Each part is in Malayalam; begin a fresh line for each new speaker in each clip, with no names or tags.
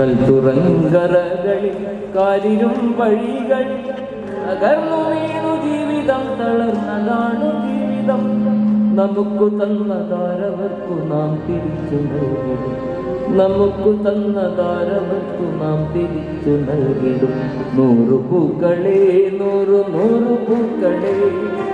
കൽത്തുറങ്കറകളിൽ കാലിലും വഴികൾ തകർന്നു വീണു ജീവിതം തളർന്നതാണ് ജീവിതം. നമുക്കു തന്നതാരവർക്കു നാം തിരിച്ചു നൽകിടും. തന്ന തന്നതാരവർക്കു നാം തിരിച്ചു നൽകിടും. നൂറു പൂക്കളെ നൂറു നൂറു പൂക്കളെ.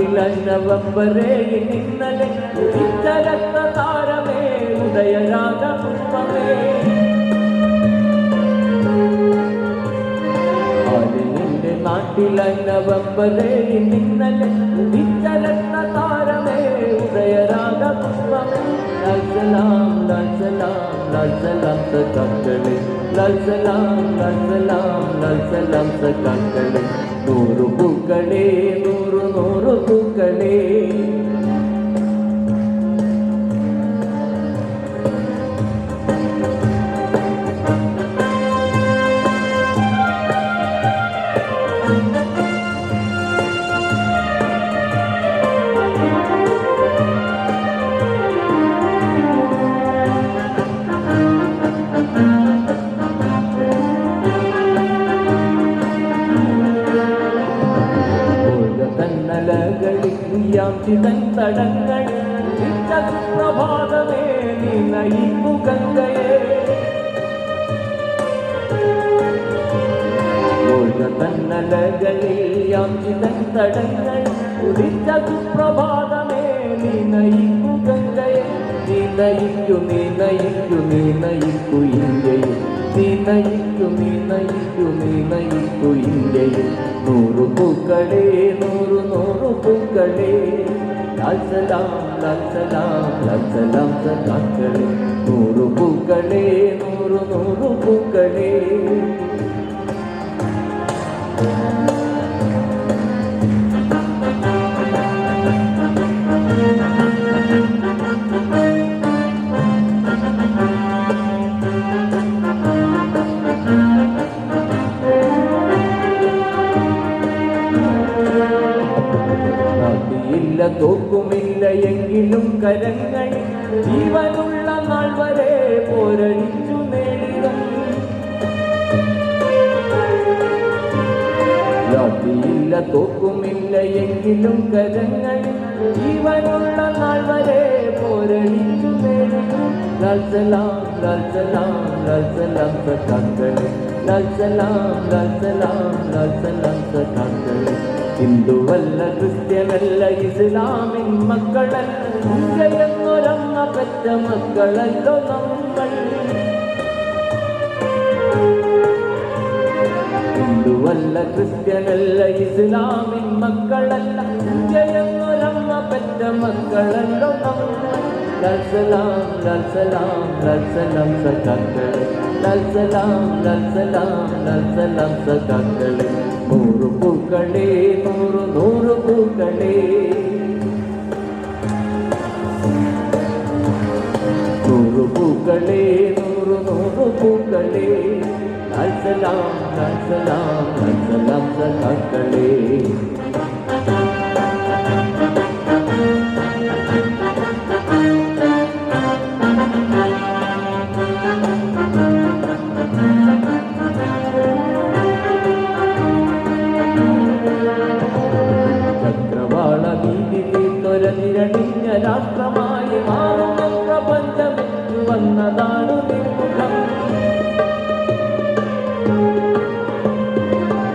അവന്റെ നവംബറേ ഇന്നലെ ഉദിച്ചരത്ത താരമേ ഉദയരാഗ പുഷ്പമേ നിന്റെ നാട്ടിലല്ല നവംബരേ ഇന്നലെ ഉദിച്ചരത്ത താരമേ ഉദയരാഗ പുഷ്പമേ ലൽസലാം ലൽസലാം ലൽസലാം സക്കാക്കളെ லல்சலாம் லல்சலாம் லல்சலாம் சகாக்களே நூறு பூக்களே நூறு நூறு பூக்களே. திகழ்ந்தடங்கள் திட்டகுந்த பாதமே நினைப்பு கங்கையே தன்னலகளியாம் திகழ்ந்தடங்கள் உதித்தகு பிரபாதமே நினைப்பு கங்கையே நினைக்கு நினைக்கு நினைக்கு இங்கையே നയിക്കു നീ നയിക്കു നീ നയിക്കു ഇന്ത്യയിൽ നൂറു പൂക്കളെ നൂറു നൂറു പൂക്കളെ. ലാൽസലാം ലാൽസലാം ലാൽസലാം സഖാക്കളെ നൂറു നാട്ടിയില്ല തോക്കുമില്ല എങ്കിലും കരങ്ങൾ ജീവനുള്ള നാൾ വരെ പോരടിച്ചു നേടിടും നാട്ടിയില്ല തോക്കുമില്ല എങ്കിലും കരങ്ങൾ ജീവനുള്ള നാൾ വരെ പോരടിച്ചു നേടിടും ലാൽസലാം ലാൽസലാം ലാൽസലാം സഖാക്കളെ ലാൽസലാം ലാൽസലാം ലാൽസലാം സഖാക്കളെ ഹിന്ദുവല്ല ക്രിസ്ത്യനല്ല ഇസ്ലാമിൻ മക്കളല്ല എന്നൊരമ്മ പെറ്റ മക്കളല്ലോ നമ്മൾ. ഹിന്ദുവല്ല ക്രിസ്ത്യനല്ല ഇസ്ലാമിൻ മക്കളല്ല എന്നൊരമ്മ പെറ്റ മക്കളല്ലോ നമ്മൾ. ലൽസലാം ലൽസലാം ലൽസലാം സഖാക്കളെ. ലൽസലാം ലൽസലാം ലൽസലാം സഖാക്കളെ. നൂറു பூக்களே நூறு நூறு பூக்களே நூறு பூக்களே நூறு நூறு பூக்களே நல்சலாம் நல்சலாம் நல்சலாம் சலாக்களே രാഷ്ട്രമായി മാറുന്ന പ്രപഞ്ചമെന്നു വന്നതാണു നിൻമുഖം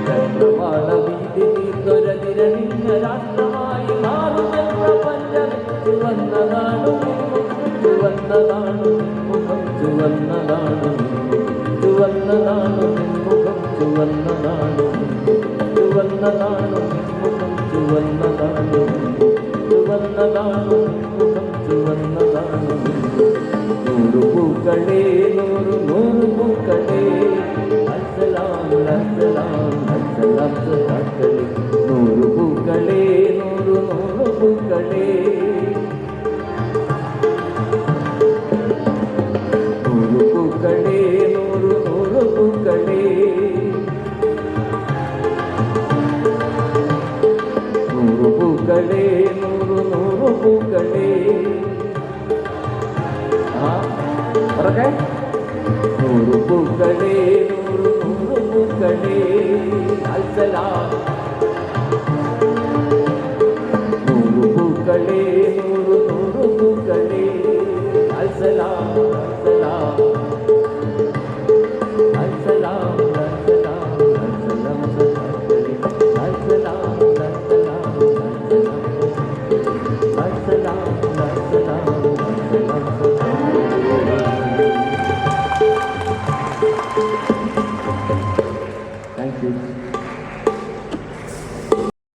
ചക്രവാള വീതി തീർത്തൊരനിരണിഞ്ഞ രാഷ്ട്രമായി മാറുന്ന പ്രപഞ്ചമെന്നു വന്നതാണു നിൻമുഖം ചുവന്നതാണു നിൻമുഖം ചുവന്നതാണു നിൻമുഖം ചുവന്നതാണു നിൻമുഖം ചുവന്നതാണു നിൻമുഖം ചുവന്നതാണു ചുവന്നതാണു മുഖം ചുവന്നതാണു ಸುವರ್ಣದಾನು ಸುವರ್ಣದಾನು ನೂರು ಹೂಗಳೇ ನೂರು Thank you.